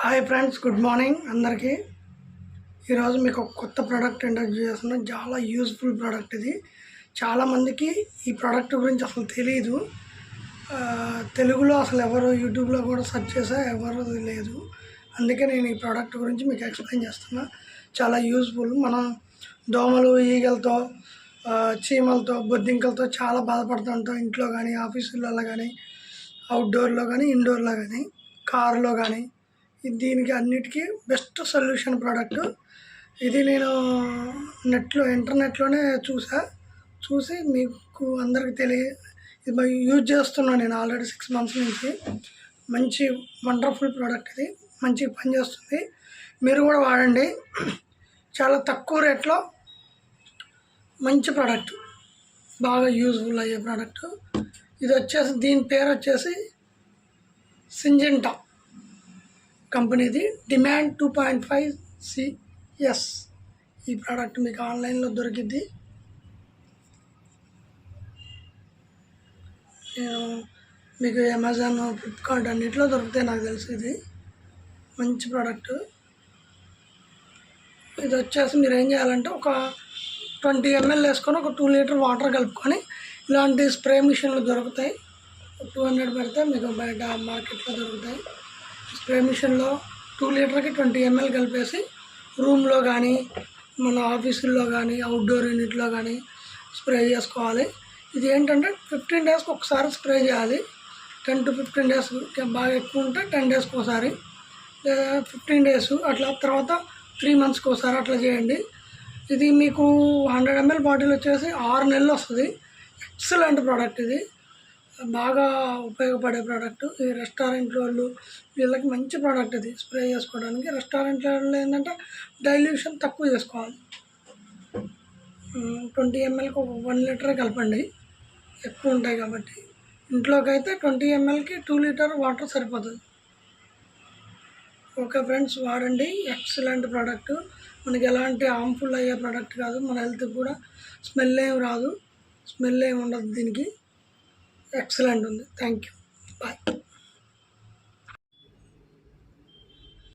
Hi friends good morning అందరికీ. ఈరోజు మీకు ఒక కొత్త ప్రోడక్ట్ ఇంట్రడ్యూస్ చేస్తున్నాను చాలా యూస్ఫుల్ ప్రోడక్ట్ ఇది. చాలామందికి ఈ ప్రోడక్ట్ గురించి అసలు తెలియదు తెలుగులో అసలు ఎవరు యూట్యూబ్లో కూడా సెర్చ్ చేసా ఎవరు లేదు. అందుకే నేను ఈ ప్రోడక్ట్ గురించి మీకు ఎక్స్ప్లెయిన్ చేస్తున్నా. చాలా యూస్ఫుల్. మనం దోమలు ఈగలతో చీమలతో బొద్దింకలతో చాలా బాధపడుతుంటాం ఇంట్లో కానీ ఆఫీసులలో కానీ అవుట్డోర్లో కానీ ఇండోర్లో కానీ కార్లో కానీ. దీనికి అన్నిటికీ బెస్ట్ సొల్యూషన్ ప్రోడక్ట్. ఇది నేను నెట్లో ఇంటర్నెట్లోనే చూసా. చూసి మీకు అందరికి తెలియ ఇది యూజ్ చేస్తున్నాను నేను ఆల్రెడీ సిక్స్ మంత్స్ నుంచి. మంచి వండర్ఫుల్ ప్రోడక్ట్ ఇది. మంచిగా పనిచేస్తుంది. మీరు కూడా వాడండి. చాలా తక్కువ రేట్లో మంచి ప్రోడక్ట్. బాగా యూజ్ఫుల్ అయ్యే ప్రోడక్ట్. ఇది వచ్చేసి దీని పేరు వచ్చేసి సింజెంటా. కంపెనీది Demand two point five CS. ఈ ప్రోడక్ట్ మీకు ఆన్లైన్లో దొరికిద్ది. నేను మీకు అమెజాన్ ఫ్లిప్కార్ట్ అన్నింటిలో దొరుకుతాయి నాకు తెలిసి ఇది. మంచి ప్రోడక్ట్. ఇది వచ్చేసి మీరు ఏం చేయాలంటే ఒక ట్వంటీ ఎంఎల్ వేసుకొని ఒక టూ లీటర్ వాటర్ కలుపుకొని ఇలాంటి స్ప్రే మిషన్లు దొరుకుతాయి. టూ హండ్రెడ్ పెడితే మీకు బయట మార్కెట్లో దొరుకుతాయి. స్ప్రే మిషన్లో టూ లీటర్కి ట్వంటీ ఎంఎల్ కలిపేసి రూమ్లో కానీ మన ఆఫీసుల్లో కానీ అవుట్డోర్ యూనిట్లో కానీ స్ప్రే చేసుకోవాలి. ఇది ఏంటంటే ఫిఫ్టీన్ డేస్కి ఒకసారి స్ప్రే చేయాలి. టెన్ టు ఫిఫ్టీన్ డేస్ బాగా ఎక్కువ ఉంటే టెన్ డేస్కి ఒకసారి. లేదా ఫిఫ్టీన్ డేస్ అట్లా తర్వాత త్రీ మంత్స్కి ఒకసారి అట్లా చేయండి. ఇది మీకు హండ్రెడ్ ఎంఎల్ బాటిల్ వచ్చేసి ఆరు నెలలు వస్తుంది. ఎక్సలెంట్ ప్రోడక్ట్ ఇది. బాగా ఉపయోగపడే ప్రోడక్ట్ ఈ రెస్టారెంట్ వాళ్ళు వీళ్ళకి మంచి ప్రోడక్ట్ ఇది స్ప్రే చేసుకోవడానికి. రెస్టారెంట్ వాళ్ళు ఏంటంటే డైల్యూషన్ తక్కువ చేసుకోవాలి. ట్వంటీ ఎంఎల్కి ఒక వన్ లీటర్ కలపండి. ఎక్కువ ఉంటాయి కాబట్టి. ఇంట్లోకి అయితే ట్వంటీ ఎంఎల్కి టూ లీటర్ వాటర్ సరిపోతుంది. ఓకే ఫ్రెండ్స్ వాడండి. Excellent product. మనకి ఎలాంటి హార్మ్ఫుల్ అయ్యే ప్రోడక్ట్ కాదు. మన హెల్త్కి కూడా స్మెల్ ఏం రాదు. స్మెల్ ఏమి ఉండదు దీనికి. ఎక్సలెంట్ ఉంది. Thank you